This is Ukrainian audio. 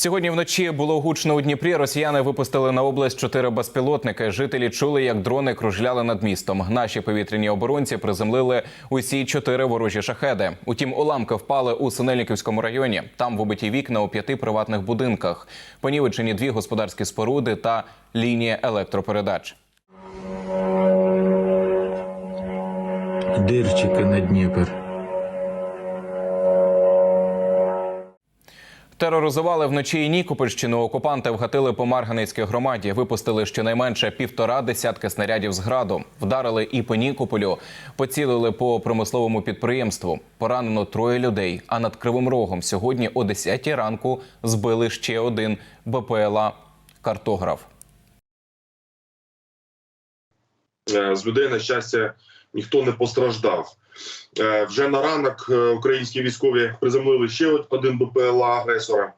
Сьогодні вночі було гучно у Дніпрі. Росіяни випустили на область чотири безпілотники. Жителі чули, як дрони кружляли над містом. Наші повітряні оборонці приземлили усі чотири ворожі шахеди. Утім, уламки впали у Синельниківському районі. Там вибиті вікна у п'яти приватних будинках. Понівечені дві господарські споруди та лінія електропередач. Дирчики на Дніпр. Тероризували вночі і Нікопольщину. Окупанти вгатили по Марганицькій громаді. Випустили щонайменше півтора десятки снарядів з граду. Вдарили і по Нікополю, поцілили по промисловому підприємству. Поранено троє людей. А над Кривим Рогом сьогодні о 10 ранку збили ще один БПЛА картограф. Е, З людей, на щастя, ніхто не постраждав. Е, Вже на ранок е, українські військові приземлили ще один БПЛА агресора.